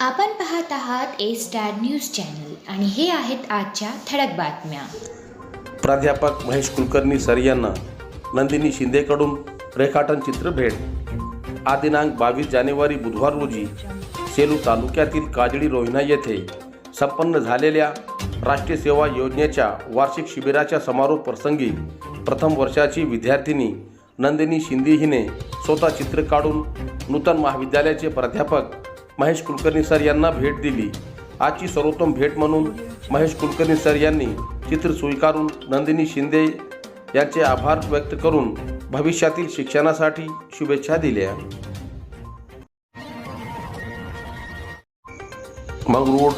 आपण पाहत आहात ए स्टार न्यूज चॅनल आणि हे आहेत आजच्या ठळक बातम्या. प्राध्यापक महेश कुलकर्णी सर यांना नंदिनी शिंदेकडून रेखाटन चित्र भेट. हा दिनांक बावीस जानेवारी बुधवार रोजी सेलू तालुक्यातील काजळी रोहिणा येथे संपन्न झालेल्या राष्ट्रीय सेवा योजनेच्या वार्षिक शिबिराच्या समारोप प्रसंगी प्रथम वर्षाची विद्यार्थिनी नंदिनी शिंदे हिने स्वतः चित्र काढून नूतन महाविद्यालयाचे प्राध्यापक महेश कुलकर्णी सर यांना भेट दिली. आजची सर्वोत्तम भेट म्हणून महेश कुलकर्णी सर यांनी चित्र स्वीकारून नंदिनी शिंदे यांचे आभार व्यक्त करून भविष्यातील शिक्षणासाठी शुभेच्छा दिल्या. मंगरूळ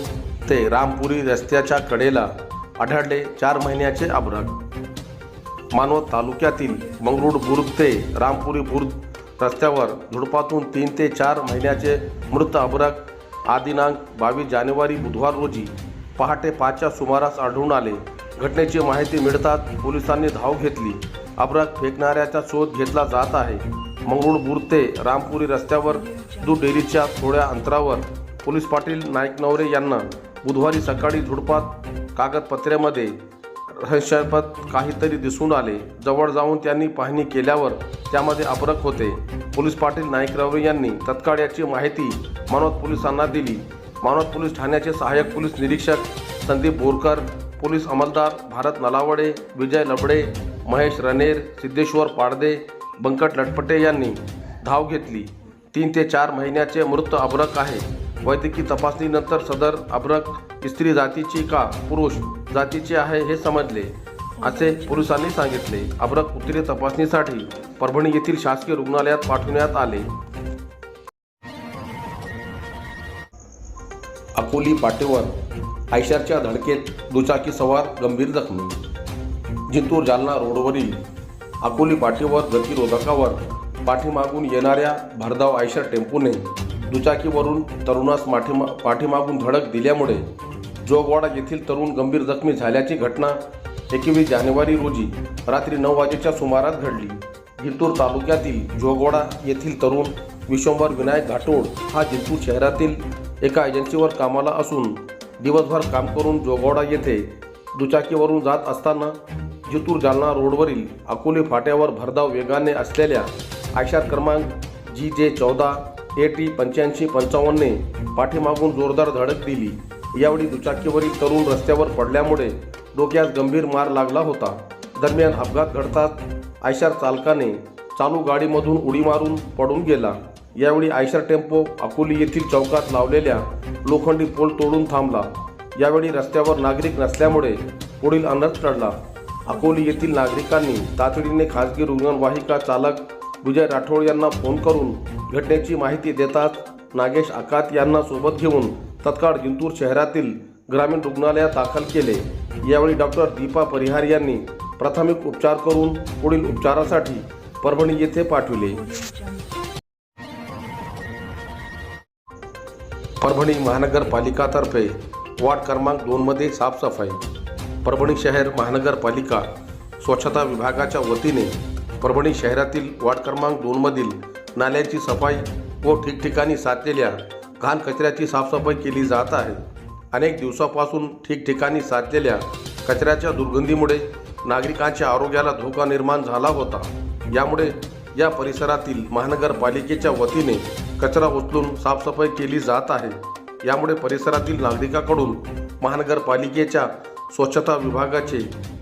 ते रामपुरी रस्त्याच्या कडेला आढळले चार महिन्याचे अभ्रक मानवत तालुक्यातील मंगरूळ बुर्ग ते रामपुरी बुर्ग रस्त्यावर झुडपातून तीन ते चार महिन्याचे मृत अबरक हा दिनांक बावीस जानेवारी बुधवार रोजी पहाटे पाचच्या सुमारास आढळून आले. घटनेची माहिती मिळताच पोलिसांनी धाव घेतली. अबरक फेकणाऱ्याचा शोध घेतला जात आहे. मंगरूळ ते रामपुरी रस्त्यावर दूध डेरीच्या थोड्या अंतरावर पोलीस पाटील नाईक नवरे यांना बुधवारी सकाळी झुडपात कागदपत्र्यामध्ये रहस्यापद काहीतरी दिसून आले. जवळ जाऊन त्यांनी पाहणी केल्यावर त्यामध्ये अबरक होते. पोलीस पाटील नाईकराव यांनी तत्काळ याची माहिती मानवत पोलिसांना दिली. मानवत पोलीस ठाण्याचे सहाय्यक पोलीस निरीक्षक संदीप बोरकर पोलीस अंमलदार भारत नलावडे विजय लबडे महेश रनेर सिद्धेश्वर पाडदे बंकट लटपटे यांनी धाव घेतली. तीन ते चार महिन्याचे मृत अभ्रक आहे. वैद्यकीय तपासणीनंतर सदर अभ्रक स्त्री जातीची का पुरुष जातीचे आहे हे समजले. असे पोलिसांनी सांगितले. अभ्रक उत्तरीय तपासणीसाठी परभणी येथील शासकीय रुग्णालयात पाठवण्यात आले. अकोली पाटेवर आयशरच्या धडकेत दुचाकी सवार गंभीर जखमी. जिंतूर जालना रोडवरील अकोली पाटीवर गतिरोधकावर पाठीमागून येणाऱ्या भरधाव आयशर टेम्पोने दुचाकीवरून तरुणास माठीमा पाठीमागून धडक दिल्यामुळे जोगवाडा येथील तरुण गंभीर जखमी झाल्याची घटना एकवीस जानेवारी रोजी रात्री नऊ वाजेच्या सुमारास घडली. जिंतूर तालुक्यातील जोगवाडा येथील तरुण विश्वंभर विनायक घाटोळ हा जिंतूर शहरातील एका एजन्सीवर कामाला असून दिवसभर काम करून जोगोडा येथे दुचाकीवरून जात असताना जितूर जालना रोडवरील अकोले फाट्यावर भरधाव वेगाने असलेल्या आयशार क्रमांक जी जे चौदा ए टी पंच्याऐंशी पंचावन्नने पाठीमागून जोरदार धडक दिली. यावेळी दुचाकीवरील तरुण रस्त्यावर पडल्यामुळे डोक्यात गंभीर मार लागला होता. दरम्यान अपघात घडतात आयशार चालकाने चालू गाडीमधून उडी मारून पडून गेला. यावेळी आयशर टेम्पो अकोली येथील चौकात लावलेल्या लोखंडी पोल तोडून थांबला. यावेळी रस्त्यावर नागरिक नसल्यामुळे पुढील अनर्थ टळला. अकोली येथील नागरिकांनी तातडीने खासगी रुग्णवाहिका चालक विजय राठोड यांना फोन करून घटनेची माहिती देताच नागेश आकात यांना सोबत घेऊन तत्काळ जिंतूर शहरातील ग्रामीण रुग्णालयात दाखल केले. यावेळी डॉक्टर दीपा परिहार यांनी प्राथमिक उपचार करून पुढील उपचारासाठी परभणी येथे पाठविले. परभणी महानगरपालिकातर्फे वार्ड क्रमांक दोनमध्ये साफसफाई. परभणी शहर महानगरपालिका स्वच्छता विभागाच्या वतीने परभणी शहरातील वार्ड क्रमांक दोनमधील नाल्यांची सफाई व ठिकठिकाणी साचलेल्या घाण कचऱ्याची साफसफाई केली जात आहे. अनेक दिवसापासून ठिकठिकाणी साचलेल्या कचऱ्याच्या दुर्गंधीमुळे नागरिकांच्या आरोग्याला धोका निर्माण झाला होता. यामुळे या परिसरातील महानगरपालिकेच्या वतीने कचरा उचलून साफसफाई केली जात आहे. यामुळे परिसरातील नागरिकांकडून महानगरपालिकेच्या स्वच्छता विभागाचे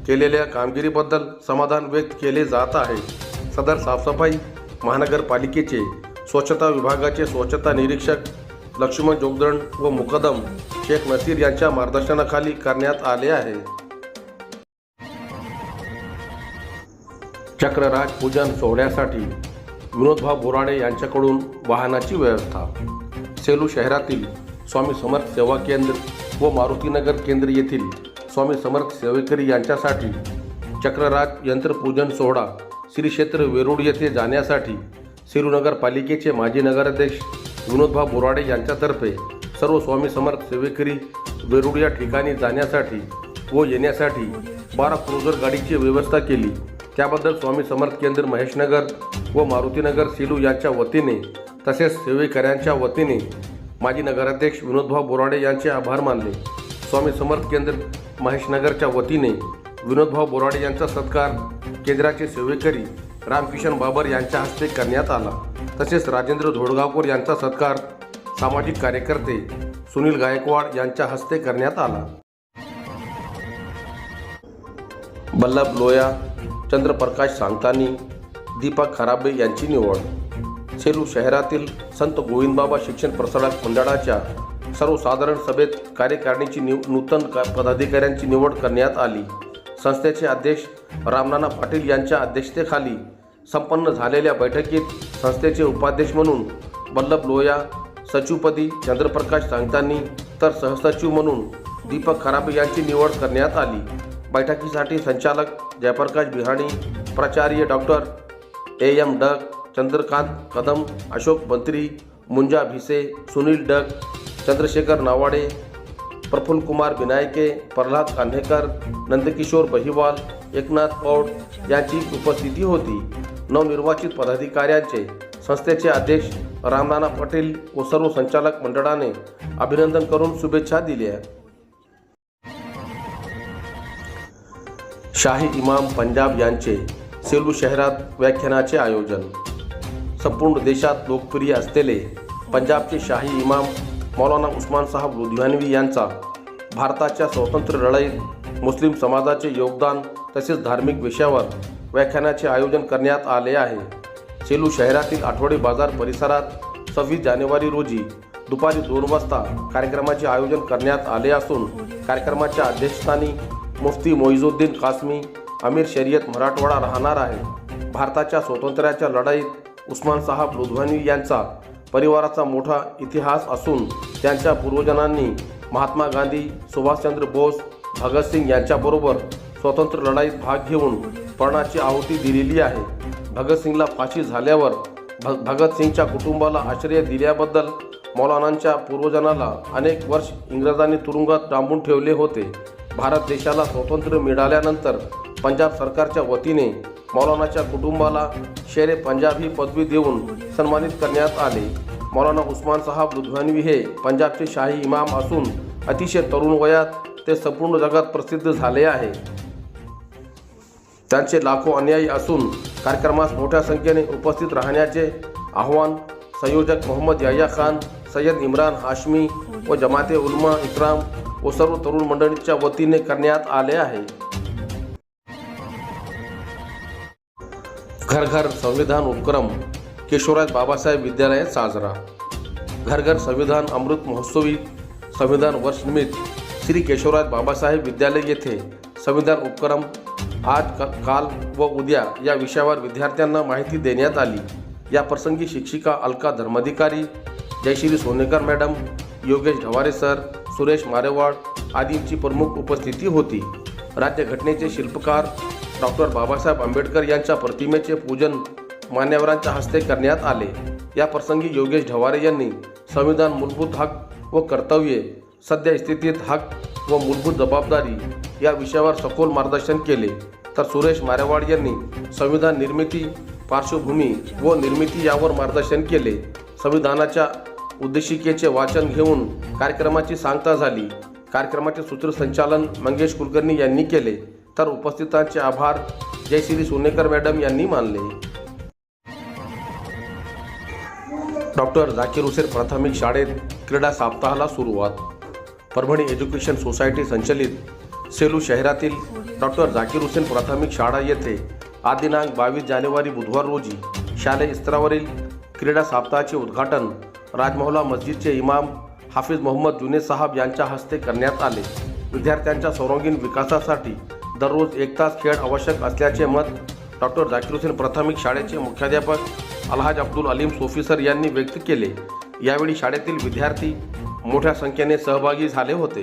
केलेल्या कामगिरीबद्दल समाधान व्यक्त केले जात आहे. सदर साफसफाई महानगरपालिकेचे स्वच्छता विभागाचे स्वच्छता निरीक्षक लक्ष्मण जोगदंड व मुकदम शेख नसीर यांच्या मार्गदर्शनाखाली करण्यात आले आहे. चक्रराज पूजन सोहळ्यासाठी विनोदभाऊ बोराडे यांच्याकडून वाहनाची व्यवस्था. सेलू शहरातील स्वामी समर्थ सेवा केंद्र व मारुतीनगर केंद्र येथील स्वामी समर्थ सेवेकरी यांच्यासाठी चक्रराज यंत्रपूजन सोहळा श्री क्षेत्र वेरूळ येथे जाण्यासाठी सेलू नगरपालिकेचे माजी नगराध्यक्ष विनोदभाऊ बोराडे यांच्यातर्फे सर्व स्वामी समर्थ सेवेकरी वेरूळ या ठिकाणी जाण्यासाठी व येण्यासाठी बारा क्रुझर गाडीची व्यवस्था केली. त्याबद्दल स्वामी समर्थ केंद्र महेशनगर व मारुतीनगर सेलू यांच्या वतीने तसेच सेवेकऱ्यांच्या वतीने माजी नगराध्यक्ष विनोदभाऊ बोराडे यांचे आभार मानले. स्वामी समर्थ केंद्र महेशनगरच्या वतीने विनोदभाऊ बोराडे यांचा सत्कार केंद्राचे सेवेकरी रामकिशन बाबर यांच्या हस्ते करण्यात आला. तसेच राजेंद्र धोडगावकर यांचा सत्कार सामाजिक कार्यकर्ते सुनील गायकवाड यांच्या हस्ते करण्यात आला. बल्लभ लोया चंद्रप्रकाश सांगतानी दीपक खराबे यांची निवड. सेलू शहरातील संत गोविंदबाबा शिक्षण प्रसारक मंडळाच्या सर्वसाधारण सभेत कार्यकारिणीची निव नूतन पदाधिकाऱ्यांची निवड करण्यात आली. संस्थेचे अध्यक्ष रामनाना पाटील यांच्या अध्यक्षतेखाली संपन्न झालेल्या बैठकीत संस्थेचे उपाध्यक्ष म्हणून बल्लभ लोया सचिवपदी चंद्रप्रकाश सांगतानी तर सहसचिव म्हणून दीपक खराबे यांची निवड करण्यात आली. बैठकीसाठी संचालक जयप्रकाश बिहाणी प्राचार्य doctor A M Dag Chandrakant Kadam Ashok Mantri Munja Bhise Sunil डग चंद्रशेखर नावाडे प्रफुल्ल कुमार विनायके प्रल्हाद कान्हेकर नंदकिशोर बहिवाल एकनाथ पौड यांची उपस्थिती होती. नवनिर्वाचित पदाधिकाऱ्यांचे संस्थेचे अध्यक्ष रामनाना पाटील व सर्व संचालक मंडळाने अभिनंदन करून शुभेच्छा दिल्या शाही इमाम पंजाब यांचे सेलू शहरात व्याख्यानाचे आयोजन. संपूर्ण देशात लोकप्रिय असलेले पंजाबचे शाही इमाम मौलाना उस्मान साहब लुधियानवी यांचा भारताच्या स्वातंत्र्य लढाईत मुस्लिम समाजाचे योगदान तसेच धार्मिक विषयावर व्याख्यानाचे आयोजन करण्यात आले आहे. सेलू शहरातील आठवडे बाजार परिसरात सव्वीस जानेवारी रोजी दुपारी दोन वाजता कार्यक्रमाचे आयोजन करण्यात आले असून कार्यक्रमाच्या अध्यक्षस्थानी मुफ्ती मोहिजुद्दीन कासमी अमीर शर्यत मराठवाडा राहणार आहे. भारताच्या स्वातंत्र्याच्या लढाईत उस्मान साहब लुधवानी यांचा परिवाराचा मोठा इतिहास असून त्यांच्या पूर्वजनांनी महात्मा गांधी सुभाषचंद्र बोस भगतसिंग यांच्याबरोबर स्वतंत्र लढाईत भाग घेऊन प्राणाची आहुती दिलेली आहे. भगतसिंगला फाशी झाल्यावर भ भगतसिंगच्या कुटुंबाला आश्रय दिल्याबद्दल मौलानांच्या पूर्वजनाला अनेक वर्ष इंग्रजांनी तुरुंगात डांबून ठेवले होते. भारत देशाला स्वातंत्र्य मिळाल्यानंतर पंजाब सरकारच्या वतीने मौलानाच्या कुटुंबाला शेरे पंजाब ही पदवी देऊन सन्मानित करण्यात आले. मौलाना उस्मान साहब लुधवानवी हे पंजाबचे शाही इमाम असून अतिशय तरुण वयात ते संपूर्ण जगात प्रसिद्ध झाले आहे. त्यांचे लाखो अनुयायी असून कार्यक्रमास मोठ्या संख्येने उपस्थित राहण्याचे आव्हान संयोजक मोहम्मद याया खान सय्यद इम्रान हाशमी व जमाते उलमा इक्राम व सर्व तरुण मंडळीच्या वतीने करण्यात आले आहे. घर घर संविधान उपक्रम केशवराज बाबासाहेब विद्यालयात साजरा. घर घर संविधान अमृत महोत्सवी संविधान वर्षनिमित्त श्री केशवराज बाबासाहेब विद्यालय येथे संविधान उपक्रम आज क काल व उद्या या विषयावर विद्यार्थ्यांना माहिती देण्यात आली. या प्रसंगी शिक्षिका अलका धर्माधिकारी जयश्री सोनेकर मॅडम योगेश ढवारे सर सुरेश मारेवाड आदींची प्रमुख उपस्थिती होती. राज्यघटनेचे शिल्पकार डॉक्टर बाबासाहेब आंबेडकर यांच्या प्रतिमेचे पूजन मान्यवरांच्या हस्ते करण्यात आले. या प्रसंगी योगेश ढवारे यांनी संविधान मूलभूत हक व कर्तव्ये सध्या स्थितीत हक व मूलभूत जबाबदारी या विषयावर सखोल मार्गदर्शन केले. तर सुरेश मारेवाड यांनी संविधान निर्मिती पार्श्वभूमी व निर्मिती यावर मार्गदर्शन केले. संविधानाच्या उद्देशिकेचे वाचन घेऊन कार्यक्रमाची सांगता झाली. कार्यक्रमाचे सूत्रसंचालन मंगेश कुलकर्णी यांनी केले. तर उपस्थितांचे आभार जयश्री सोनेकर मॅडम यांनी मानले. डॉक्टर झाकीर हुसेन प्राथमिक शाळेत क्रीडा सप्ताहाला सुरुवात. परभणी एज्युकेशन सोसायटी संचलित सेलू शहरातील डॉक्टर झाकीर हुसेन प्राथमिक शाळा येथे आज दिनांक बावीस जानेवारी बुधवार रोजी शालेय स्तरावरील क्रीडा सप्ताहाचे उद्घाटन राजमहला मस्जिदचे इमाम हाफिज मोहम्मद जुने साहब यांच्या हस्ते करण्यात आले. विद्यार्थ्यांच्या सर्वांगीण विकासासाठी दररोज एक तास खेळ आवश्यक असल्याचे मत डॉक्टर झाकीर हुसेन प्राथमिक शाळेचे मुख्याध्यापक अलहाज अब्दुल अलीम सोफी सर यांनी व्यक्त केले. यावेळी शाळेतील विद्यार्थी मोठ्या संख्येने सहभागी झाले होते.